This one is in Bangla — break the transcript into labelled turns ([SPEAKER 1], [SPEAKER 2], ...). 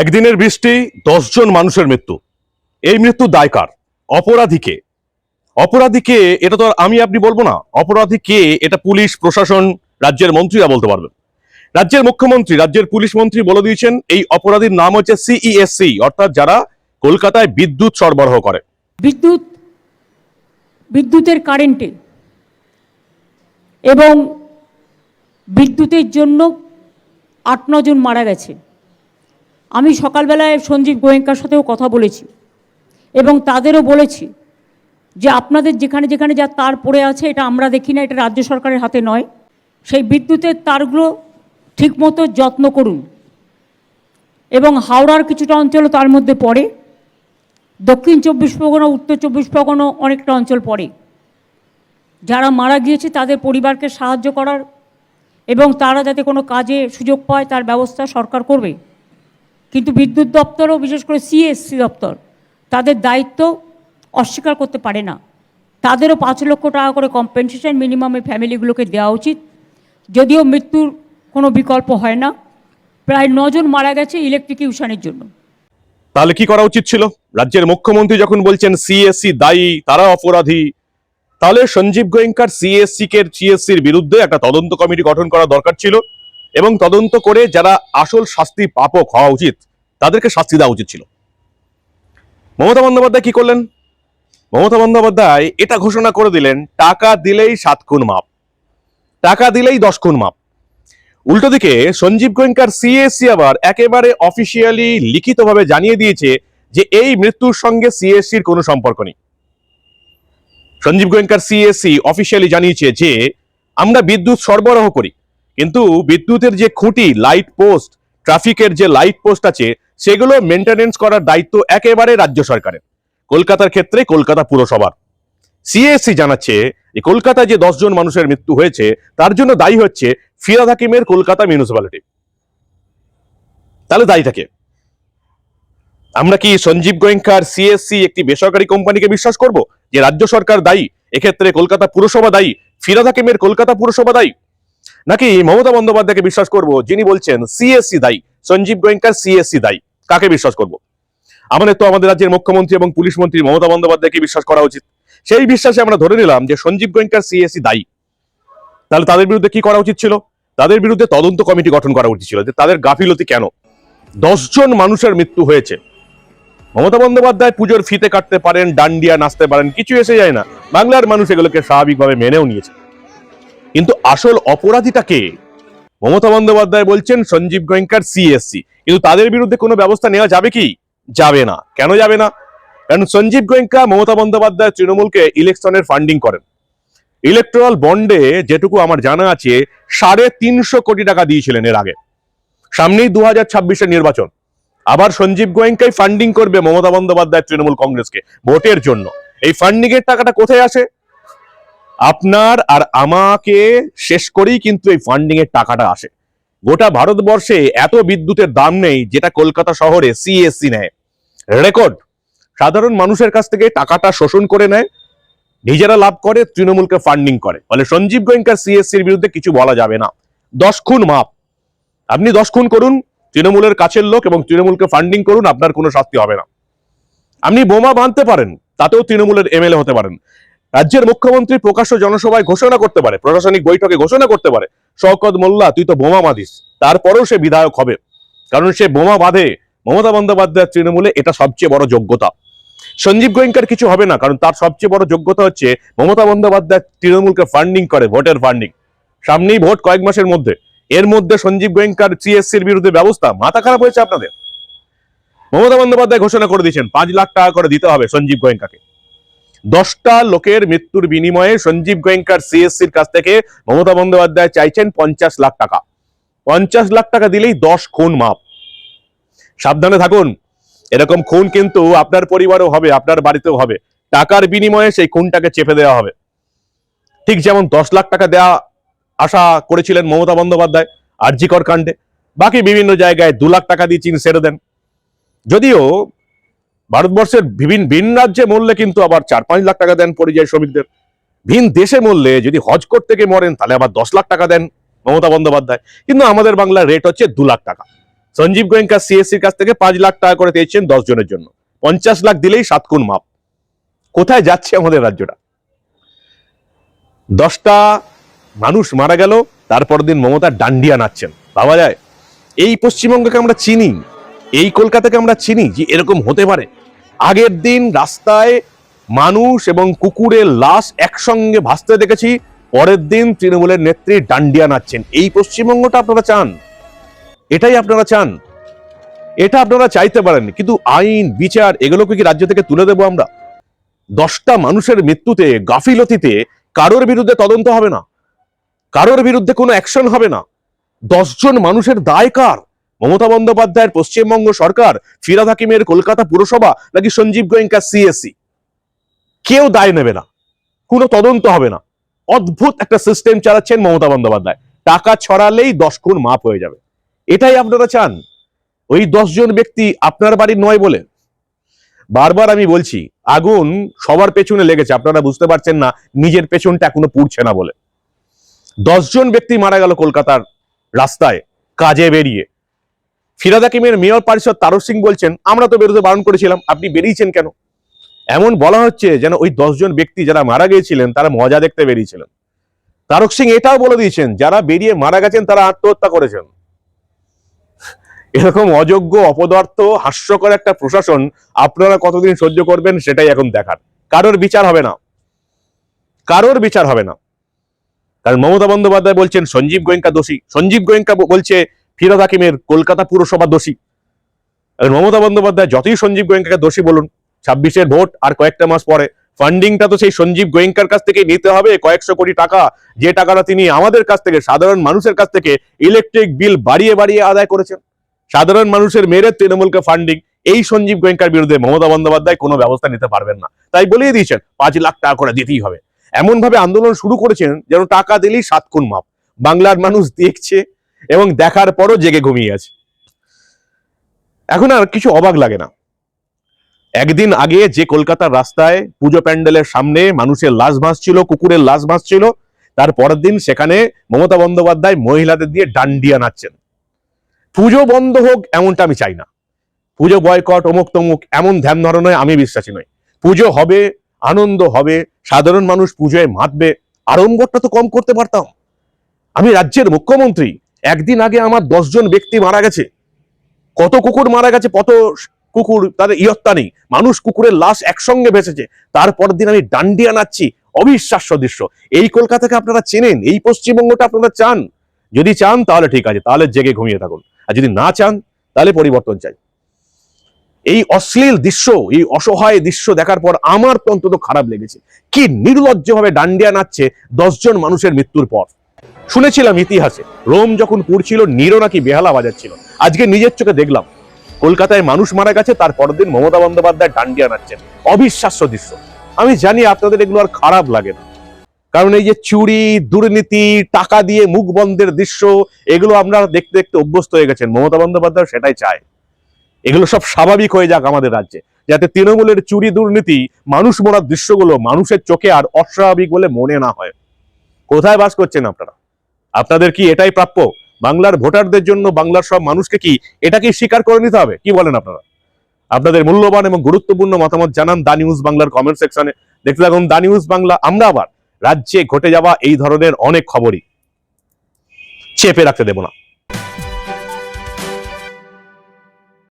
[SPEAKER 1] একদিনের বৃষ্টি, দশজন মানুষের মৃত্যু। এই মৃত্যু দায়কার অপরাধীকে অপরাধীকে এটা তো আমি, আপনি বলব না। অপরাধীকে এটা পুলিশ, প্রশাসন, রাজ্যের মন্ত্রীরা বলতে পারবেন রাজ্যের মুখ্যমন্ত্রী, রাজ্যের পুলিশ মন্ত্রী বলে দিয়েছেন, এই অপরাধীর নাম হচ্ছে সিইএসসি অর্থাৎ যারা কলকাতায় বিদ্যুৎ সরবরাহ করে।
[SPEAKER 2] বিদ্যুৎ, বিদ্যুতের কারেন্টে। এবং বিদ্যুতের জন্য আট নজন মারা গেছে। আমি সকালবেলায় সঞ্জীব গোয়েঙ্কার সাথেও কথা বলেছি এবং তাদেরও বলেছি যে আপনাদের যেখানে যেখানে যা তার পড়ে আছে, এটা আমরা দেখি না, এটা রাজ্য সরকারের হাতে নয়। সেই বিদ্যুতের তারগুলো ঠিকমতো যত্ন করুন। এবং হাওড়ার কিছুটা অঞ্চলও তার মধ্যে পড়ে। দক্ষিণ চব্বিশ পরগনা, উত্তর চব্বিশ পরগনা অনেকটা অঞ্চল পড়ে। যারা মারা গিয়েছে, তাদের পরিবারকে সাহায্য করার এবং তারা যাতে কোনো কাজে সুযোগ পায়, তার ব্যবস্থা সরকার করবে। কিন্তু বিদ্যুৎ দপ্তরও, বিশেষ করে সিএসসি দপ্তর, তাদের দায়িত্ব অস্বীকার করতে পারে না। তাদেরও পাঁচ লক্ষ টাকা করে কম্পেনসেশন মিনিমাম ফ্যামিলিগুলোকে দেওয়া উচিত। যদিও মৃত্যুর কোনো বিকল্প হয় না। প্রায় নজন মারা গেছে ইলেকট্রিক ইলেকট্রিকিউশনের জন্য।
[SPEAKER 1] তাহলে কি করা উচিত ছিল? রাজ্যের মুখ্যমন্ত্রী যখন বলছেন সিএসসি দায়ী তারা অপরাধী, তাহলে সঞ্জীব গোয়েঙ্কার সিএসসি কে সিএসসির বিরুদ্ধে একটা তদন্ত কমিটি গঠন করা দরকার ছিল। এবং তদন্ত করে যারা আসল শাস্তি পাপক হওয়া উচিত, তাদেরকে শাস্তি দেওয়া উচিত ছিল। মমতা বন্দ্যোপাধ্যায় কি করলেন? মমতা বন্দ্যোপাধ্যায় এটা ঘোষণা করে দিলেন, টাকা দিলেই সাত খুন মাপ। টাকা দিলেই দশ খুন মাপ। উল্টো দিকে সঞ্জীব গোয়েঙ্কার সিএসসি আবার একেবারে অফিসিয়ালি লিখিতভাবে জানিয়ে দিয়েছে যে এই মৃত্যুর সঙ্গে সিএসসির কোনো সম্পর্ক নেই। সঞ্জীব গোয়েঙ্কার সিএসসি অফিসিয়ালি জানিয়েছে যে আমরা বিদ্যুৎ সরবরাহ করি কিন্তু বিদ্যুতের যে খুঁটি লাইট পোস্ট ট্রাফিকের যে লাইট পোস্ট আছে, সেগুলো মেনটেনেন্স করার দায়িত্ব একেবারে রাজ্য সরকারের। কলকাতার ক্ষেত্রে কলকাতা পুরসভার। সিএসসি জানাচ্ছে কলকাতায় যে দশজন মানুষের মৃত্যু হয়েছে, তার জন্য দায়ী হচ্ছে ফিরাদ হাকিমের কলকাতা মিউনিসিপ্যালিটি তাহলে দায়ীটাকে আমরা কি সঞ্জীব গোয়েঙ্কার সিএসসি একটি বেসরকারি কোম্পানিকে বিশ্বাস করব? যে রাজ্য সরকার দায়ী, এক্ষেত্রে কলকাতা পুরসভা দায়ী ফিরাদ হাকিমের কলকাতা পুরসভা দায়ী? নাকি মমতা বন্দ্যোপাধ্যায়কে বিশ্বাস করব? যিনি বলছেন সিএসসি দায়ী। সঞ্জীব গোয়েঙ্কার সিএসসি দায়ী। কাকে বিশ্বাস করব? আমাদের তো আমাদের রাজ্যের মুখ্যমন্ত্রী এবং পুলিশ মন্ত্রী মমতা বন্দ্যোপাধ্যায়কে বিশ্বাস করা উচিত। সেই বিশ্বাসে আমরা ধরে নিলাম যে সঞ্জীব গোয়েঙ্কার সিএসসি দায়ী। তাহলে তাদের বিরুদ্ধে কি করা উচিত ছিল? তাদের বিরুদ্ধে তদন্ত কমিটি গঠন করা উচিত ছিল যে তাদের গাফিলতি কেন? দশজন মানুষের মৃত্যু হয়েছে। মমতা বন্দ্যোপাধ্যায় পুজোর ফিতে কাটতে পারেন, ডান্ডিয়া নাচতে পারেন, কিছু এসে যায় না। বাংলার মানুষ এগুলোকে স্বাভাবিকভাবে মেনেও নিয়েছে। কিন্তু আসল অপরাধীটা কে? মমতা বন্দ্যোপাধ্যায় বলছেন সঞ্জীব গোয়েঙ্কার সিএসসি কিন্তু তাদের বিরুদ্ধে কোনো ব্যবস্থা নেওয়া যাবে কি? যাবে না। কেন যাবে না? কারণ সঞ্জীব গোয়েঙ্কা, মমতা বন্দ্যোপাধ্যায়, তৃণমূলকে ইলেকশনের ফান্ডিং করেন। ইলেকট্রাল বন্ডে যেটুকু আমার জানা আছে, সাড়ে তিনশো কোটি টাকা দিয়েছিলেন এর আগে। সামনেই দু হাজার ছাব্বিশের নির্বাচন। আবার সঞ্জীব গোয়েঙ্কাই ফান্ডিং করবে মমতা বন্দ্যোপাধ্যায়, তৃণমূল কংগ্রেসকে, ভোটের জন্য। এই ফান্ডিং এর টাকাটা কোথায় আসে? আপনার আর আমাকে শেষ করেই কিন্তু এই ফান্ডিং এর টাকাটা আসে। গোটা ভারতবর্ষে এত বিদ্যুতের দাম নেই, যেটা কলকাতা শহরে সিএসসি নেয়। রেকর্ড সাধারণ মানুষের কাছ থেকে টাকাটা শোষণ করে নেয়, নিজেরা লাভ করে, তৃণমূলকে ফান্ডিং করে। ফলে সঞ্জীব গোয়েঙ্কার সিএসসির বিরুদ্ধে কিছু বলা যাবে না। দশ খুন মাপ। আপনি দশ খুন করুন, তৃণমূলের কাছের লোক এবং তৃণমূলকে ফান্ডিং করুন, আপনার কোনো শাস্তি হবে না। আপনি বোমা বাঁধতে পারেন, তাতেও তৃণমূলের এমএলএ হতে পারেন। রাজ্যের মুখ্যমন্ত্রী প্রকাশ্য জনসভায় ঘোষণা করতে পারে, প্রশাসনিক বৈঠকে ঘোষণা করতে পারে। শওকত মোল্লা, তুই তো বোমা বাঁধিস, তারপরেও সে বিধায়ক হবে। কারণ সে বোমা বাঁধে মমতা বন্দ্যোপাধ্যায়ের তৃণমূলে এটা সবচেয়ে বড় যোগ্যতা। সঞ্জীব গোয়েঙ্কার কিছু হবে না, কারণ তার সবচেয়ে বড় যোগ্যতা হচ্ছে মমতা বন্দ্যোপাধ্যায় তৃণমূলকে ফান্ডিং করে ভোটের ফান্ডিং সামনেই ভোট কয়েক মাসের মধ্যে। এর মধ্যে সঞ্জীব গোয়েঙ্কার সিএসসির বিরুদ্ধে ব্যবস্থা, মাথা খারাপ হয়েছে আপনাদের। মমতা বন্দ্যোপাধ্যায় ঘোষণা করে দিয়েছেন, পাঁচ লাখ টাকা করে দিতে হবে সঞ্জীব গোয়েঙ্কাকে। দশটা লোকের মৃত্যুর বিনিময়ে সঞ্জীব গোয়েঙ্কার সিএসসির কাছ থেকে মমতা বন্দ্যোপাধ্যায় চাইছেন পঞ্চাশ লাখ টাকা। পঞ্চাশ লাখ টাকা দিলেই দশ খুন মাপ। সাবধানে থাকুন, এরকম খুন কিন্তু আপনার পরিবারও হবে, আপনার বাড়িতেও হবে। টাকার বিনিময়ে সেই খুনটাকে চেপে দেওয়া হবে। ঠিক যেমন দশ লাখ টাকা দেওয়া আশা করেছিলেন মমতা বন্দ্যোপাধ্যায় আরজিকর কাণ্ডে, বাকি বিভিন্ন জায়গায় দু লাখ টাকা দিয়ে চিন ছেড়ে দেন। যদিও ভারতবর্ষের বিভিন্ন ভিন রাজ্যে মরলে কিন্তু আবার চার পাঁচ লাখ টাকা দেন পরিযায়ী শ্রমিকদের। ভিন দেশে মরলে যদি হজ করতে গিয়ে মরেন, তাহলে আবার দশ লাখ টাকা দেন মমতা বন্দ্যোপাধ্যায়। কিন্তু আমাদের বাংলার রেট হচ্ছে দু লাখ টাকা। সঞ্জীব গোয়েঙ্কা সিএসসির কাছ থেকে পাঁচ লাখ টাকা করে পেয়েছেন দশ জনের জন্য। পঞ্চাশ লাখ দিলেই সাত কোন মাপ। কোথায় যাচ্ছে আমাদের রাজ্যটা? দশটা মানুষ মারা গেল, তারপর দিন মমতা ডান্ডিয়া নাচছেন। ভাবা যায়? এই পশ্চিমবঙ্গকে আমরা চিনি। এই কলকাতাকে আমরা চিনি যে এরকম হতে পারে। আগের দিন রাস্তায় মানুষ এবং কুকুরের লাশ একসঙ্গে ভাসতে দেখেছি। পরের দিন তৃণমূলের নেত্রী ডান্ডিয়া নাচছেন। এই পশ্চিমবঙ্গটা আপনারা চান? এটাই আপনারা চান? এটা আপনারা চাইতে পারেন কিন্তু আইন, বিচার, এগুলোকে কি রাজ্য থেকে তুলে দেবো আমরা? দশটা মানুষের মৃত্যুতে, গাফিলতিতে কারোর বিরুদ্ধে তদন্ত হবে না। কারোর বিরুদ্ধে কোনো অ্যাকশন হবে না। দশজন মানুষের দায় কার? মমতা বন্দ্যোপাধ্যায়ের পশ্চিমবঙ্গ সরকার, ফিরাদ হাকিমের কলকাতা পুরসভা, নাকি সঞ্জীব গোয়েঙ্কা সিএসসি কেউ দায় নেবে না। কোনো তদন্ত হবে না। অদ্ভুত একটা সিস্টেম চালাচ্ছেন মমতা বন্দ্যোপাধ্যায়। টাকা ছড়ালেই দশ গুণ মাপ হয়ে যাবে। এটাই আপনারা চান? ওই দশজন ব্যক্তি আপনার বাড়ির নয় বলে? বারবার আমি বলছি, আগুন সবার পেছনে লেগেছে। আপনারা বুঝতে পারছেন না, নিজের পেছনটা এখনও পুড়ছে না বলে। দশজন ব্যক্তি মারা গেল কলকাতার রাস্তায়, কাজে বেরিয়ে। ফিরাদ হাকিমের মেয়র পারিষদ তারক সিং বলছেন, আমরা তো বেরোতে বারণ করেছিলাম, আপনি বেরিয়েছেন কেন? এমন বলা হচ্ছে যেন ওই দশজন ব্যক্তি যারা মারা গিয়েছিলেন, তারা মজা দেখতে বেরিয়েছিলেন। তারক সিং এটাও বলে দিয়েছেন, যারা বেরিয়ে মারা গেছেন, তারা আত্মহত্যা করেছেন। এরকম অযোগ্য, অপদার্থ, হাস্যকর একটা প্রশাসন আপনারা কতদিন সহ্য করবেন সেটাই এখন দেখার। কারোর বিচার হবে না। কারোর বিচার হবে না। কারণ মমতা বন্দ্যোপাধ্যায় বলছেন, সঞ্জীব গোয়েঙ্কা দোষী। সঞ্জীব গোয়েঙ্কা বলছে ফিরাদ হাকিমের কলকাতা পুরসভা দোষী। মমতা বন্দ্যোপাধ্যায় যতই সঞ্জীব গোয়েঙ্কাকে দোষী বলুন, ছাব্বিশের ভোট আর কয়েকটা মাস পরে ফান্ডিংটা তো সেই সঞ্জীব গোয়েঙ্কার কাছ থেকে নিতে হবে, কয়েকশো কোটি টাকা যে টাকাটা তিনি আমাদের কাছ থেকে, সাধারণ মানুষের কাছ থেকে ইলেকট্রিক বিল বাড়িয়ে বাড়িয়ে আদায় করেছেন। সাধারণ মানুষের মেরে তৃণমূলকে ফান্ডিং এই সঞ্জীব গোয়েঙ্কার বিরুদ্ধে মমতা বন্দ্যোপাধ্যায় কোনো ব্যবস্থা নিতে পারবেন না। তাই বলিয়ে দিয়েছেন, পাঁচ লাখ টাকা করে দিতেই হবে। এমনভাবে আন্দোলন শুরু করেছেন যেন টাকা দিলেই সাত মাপ। বাংলার মানুষ দেখছে এবং দেখার পরও জেগে ঘুমিয়ে আছে। এখন আর কিছু অবাক লাগে না। একদিন আগে যে কলকাতার রাস্তায় পুজো প্যান্ডেলের সামনে মানুষের লাশ ভাসছিল, কুকুরের লাশ ভাসছিল, তার পরের দিন সেখানে মমতা বন্দ্যোপাধ্যায় মহিলাদের দিয়ে ডান্ডিয়া নাচছেন। পুজো বন্ধ হোক এমনটা আমি চাই না। পুজো বয়কট অমুক তমুক এমন ধ্যান ধারণায় আমি বিশ্বাসী নই। পুজো হবে, আনন্দ হবে, সাধারণ মানুষ পুজোয় মাতবে, আড়ম্বরটা তো কম করতে পারতাম। আমি রাজ্যের মুখ্যমন্ত্রী একদিন আগে আমার দশজন ব্যক্তি মারা গেছে। কত কুকুর মারা গেছে, কত কুকুর, তাদের ইয়ত্তা নেই। মানুষ কুকুরের লাশ একসঙ্গে ভেসেছে। তারপর দিন আমি ডান্ডিয়া নাচ্ছি, অবিশ্বাস্য দৃশ্য। এই কলকাতাকে আপনারা চেনেন, এই পশ্চিমবঙ্গটা আপনারা চান। যদি চান, তাহলে ঠিক আছে, তাহলে জেগে ঘুমিয়ে থাকুন। আর যদি না চান, তাহলে পরিবর্তন চাই। এই অশ্লীল দৃশ্য, এই অসহায় দৃশ্য দেখার পর আমার তো অন্তত খারাপ লেগেছে। কি নির্লজ্জভাবে ডান্ডিয়া নাচছে দশজন মানুষের মৃত্যুর পর। শুনেছিলাম ইতিহাসে, রোম যখন পুড়ছিল নিরো নাকি বেহালা বাজাচ্ছিল। আজকে নিজের চোখে দেখলাম, কলকাতায় মানুষ মারা গেছে, তার পরের দিন মমতা বন্দ্যোপাধ্যায় ডান্ডিয়া নাচছেন অবিশ্বাস্য দৃশ্য। আমি জানি আপনাদের এগুলো আর খারাপ লাগে না। কারণ এই যে চুরি, দুর্নীতি, টাকা দিয়ে মুখ বন্ধের দৃশ্য, এগুলো আপনারা দেখতে দেখতে অভ্যস্ত হয়ে গেছেন। মমতা বন্দ্যোপাধ্যায় সেটাই চায়। এগুলো সব স্বাভাবিক হয়ে যাক আমাদের রাজ্যে, যাতে তৃণমূলের চুরি, দুর্নীতি, মানুষ মরার দৃশ্যগুলো মানুষের চোখে আর অস্বাভাবিক বলে মনে না হয়। কোথায় বাস করছেন আপনারা? আপনাদের কি এটাই প্রাপ্য? বাংলার ভোটারদের জন্য বাংলার সব মানুষকে কি এটাকে স্বীকার করে নিতে হবে? কি বলেন আপনারা? আপনাদের মূল্যবান এবং গুরুত্বপূর্ণ মতামত জানান দা নিউজ বাংলার কমেন্ট সেকশনে দেখতে থাকুন দা নিউজ বাংলা, আমরা আবার রাজ্যে ঘটে যাওয়া এই ধরনের অনেক খবরই। চেপে রাখতে দেব না।